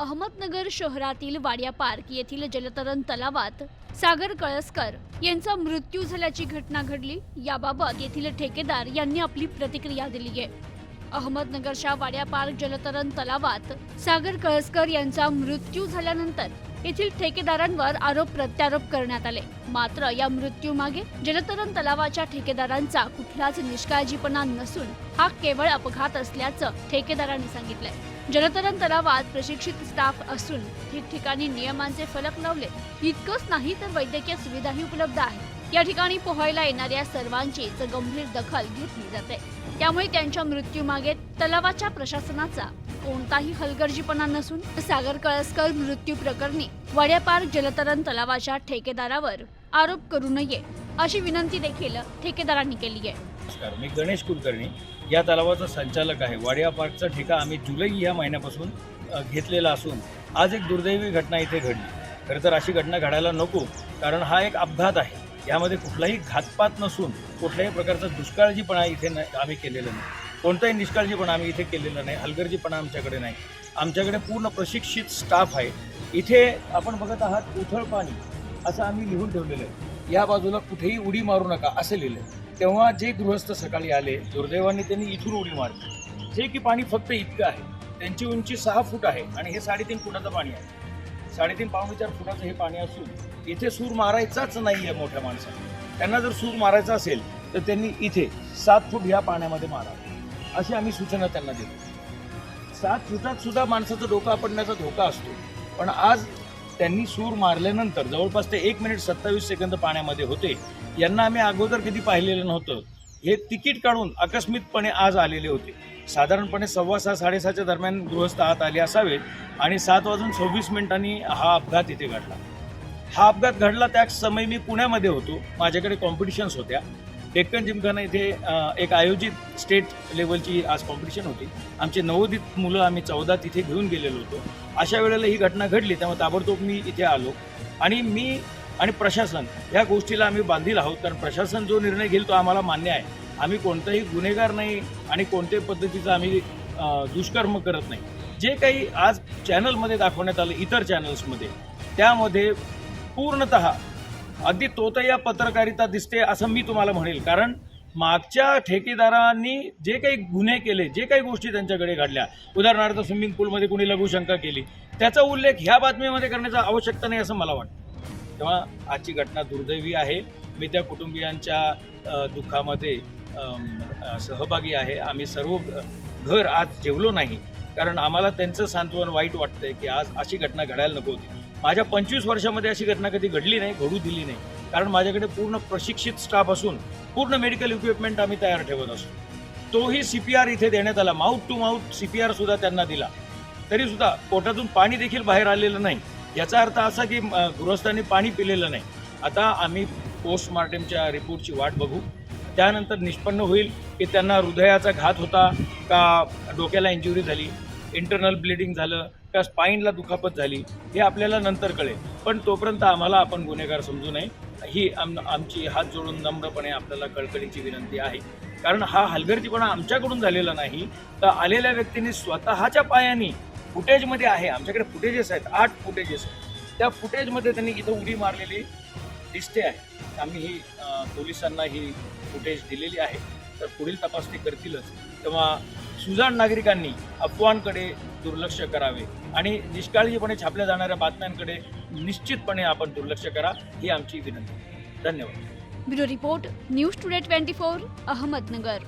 अहमदनगर शहरातील वाडिया पार्क येथील जलतरण तलावात सागर कळसकर यांचा मृत्यू झाल्याची घटना घडली. याबाबत येथील ठेकेदार यांनी आपली प्रतिक्रिया दिली आहे. अहमदनगरच्या वाड्या पार्क जलतरण तलावात सागर कळसकर यांचा मृत्यू झाल्यानंतर येथील ठेकेदारांवर आरोप प्रत्यारोप करण्यात आले. मात्र या मृत्यूमागे जलतरण तलावाच्या ठेकेदारांचा कुठलाच निष्काळजीपणा नसून हा केवळ अपघात असल्याचं ठेकेदारांनी सांगितलंय. जलतरण तलावात प्रशिक्षित स्टाफ असून ठिकठिकाणी नियमांचे फलक लावले इतकंच नाही तर वैद्यकीय सुविधाही उपलब्ध आहे या ठिकाणी पोहायला येणाऱ्या सर्वांचीच गंभीर दखल घेतली जाते. त्यामुळे त्यांच्या मृत्यूमागे तलावाच्या प्रशासनाचा कोणताही हलगर्जीपणा नसून सागर कळसकर मृत्यू प्रकरणी वड्यापार जलतरण तलावाच्या ठेकेदारावर आरोप करू नये अशी विनंती देखील ठेकेदारांनी केली आहे. नमस्कार मी गणेश कुलकर्णी. या तलावाचा संचालक आहे. वाडिया पार्कचा ठेका आम्ही जुलै या महिन्यापासून घेतलेला असून आज एक दुर्दैवी घटना इथे घडली. खरं तर अशी घटना घडायला नको कारण हा एक अपघात आहे. यामध्ये कुठलाही घातपात नसून कुठल्याही प्रकारचा दुष्काळजीपणा इथे नाही आम्ही केलेलं नाही. कोणताही निष्काळजीपणा आम्ही इथे केलेला नाही हलगर्जीपणा आमच्याकडे नाही. आमच्याकडे पूर्ण प्रशिक्षित स्टाफ आहे. इथे आपण बघत आहात उथळ पाणी असं आम्ही लिहून ठेवलेलं आहे. या बाजूला कुठेही उडी मारू नका असं लिहिलं आहे तेव्हा जे गृहस्थ सकाळी आले दुर्दैवाने त्यांनी इथून उडी मारली. जे की पाणी फक्त इतकं आहे. त्यांची उंची सहा फूट आहे आणि हे साडेतीन फुटाचं पाणी आहे. साडेतीन पावणे चार फुटाचं हे पाणी असून इथे सूर मारायचाच नाही आहे मोठ्या माणसाला त्यांना जर सूर मारायचा असेल तर त्यांनी इथे सात फूट ह्या पाण्यामध्ये मारावं. अशी आम्ही सूचना त्यांना देतो. सात फुटात सुद्धा माणसाचं डोकं पडण्याचा धोका असतो. पण आज त्यांनी सूर मारल्यानंतर जवळपास ते एक मिनिट सत्तावीस सेकंद पाण्यामध्ये होते. यांना आम्ही अगोदर कधी पाहिलेलं नव्हतं. हे तिकीट काढून आकस्मितपणे आज आलेले होते. साधारणपणे सव्वा सहा साडेसहाच्या दरम्यान गृहस्थ आत आले असावेत आणि सात वाजून सव्वीस मिनिटांनी हा अपघात इथे घडला. हा अपघात घडला त्याच समय मी पुण्यामध्ये होतो. माझ्याकडे कॉम्पिटिशन्स होत्या. डेक्कन जिमखाना इथे एक आयोजित स्टेट लेवलची आज कॉम्पिटिशन होती. आमचे नवोदित मुलं आम्ही चौदा तिथे घेऊन गेलेलो होतो. अशा वेळेला ही घटना घडली त्यामुळे ताबडतोब मी इथे आलो. आणि मी आणि प्रशासन या गोष्टीला आम्ही बांधील आहोत. कारण प्रशासन जो निर्णय घेईल तो आम्हाला मान्य आहे. आम्ही कोणताही गुन्हेगार नाही आणि कोणत्याही पद्धतीचा आम्ही दुष्कर्म करत नाही. जे काही आज चॅनलमध्ये दाखवण्यात आलं इतर चॅनल्समध्ये त्यामध्ये पूर्णत अगदी तोतया पत्रकारिता दिसते असं मी तुम्हाला म्हणेल. कारण मागच्या ठेकेदारांनी जे काही गुन्हे केले जे काही गोष्टी त्यांच्याकडे घडल्या उदाहरणार्थ स्विमिंग पूलमध्ये कुणी लघुशंका केली त्याचा उल्लेख ह्या बातमीमध्ये करण्याचा आवश्यकता नाही असं मला वाटतं. तेव्हा आजची घटना दुर्दैवी आहे. मी त्या कुटुंबियांच्या दुःखामध्ये सहभागी आहे. आम्ही सर्व घर आज जेवलो नाही. कारण आम्हाला त्यांचं सांत्वन वाईट वाटतंय की आज अशी घटना घडायला नको होती. माझ्या पंचवीस वर्षामध्ये अशी घटना कधी घडली नाही घडू दिली नाही. कारण माझ्याकडे पूर्ण प्रशिक्षित स्टाफ असून पूर्ण मेडिकल इक्विपमेंट आम्ही तयार ठेवत असतो. तोही सी पी आर इथे देण्यात आला. Mouth to mouth C P R सुद्धा त्यांना दिला. तरीसुद्धा पोटातून पाणी देखील बाहेर आलेलं नाही. याचा अर्थ असा की गृहस्थांनी पाणी पिलेलं नाही. आता आम्ही पोस्टमार्टमच्या रिपोर्टची वाट बघू. त्यानंतर निष्पन्न होईल की त्यांना हृदयाचा घात होता का डोक्याला इंजुरी झाली इंटरनल ब्लिडिंग झालं का स्पाईनला दुखापत झाली हे आपल्याला नंतर कळेल. पण तोपर्यंत आम्हाला आपण गुन्हेगार समजू नये. ही आम आमची हात जोडून नम्रपणे आपल्याला कळकळीची विनंती आहे. कारण हा हलगर्जीपणा आमच्याकडून झालेला नाही. तर आलेल्या व्यक्तीने स्वतःच्या पायाने फुटेजमध्ये आहे. आमच्याकडे फुटेजेस आहेत. आठ फुटेजेस आहेत. त्या फुटेजमध्ये त्यांनी इथं उडी मारलेली दिसते आहे. आम्ही ही पोलिसांना ही फुटेज दिलेली आहे. तर पुढील तपासणी करतीलच. तेव्हा सुजाण नागरिकांनी अफवांकडे दुर्लक्ष करावे आणि निष्काळजीपणे छापल्या जाणाऱ्या बातम्यांकडे निश्चितपणे आपण दुर्लक्ष करा ही आमची विनंती. धन्यवाद. Bureau report news today twenty four Ahmednagar.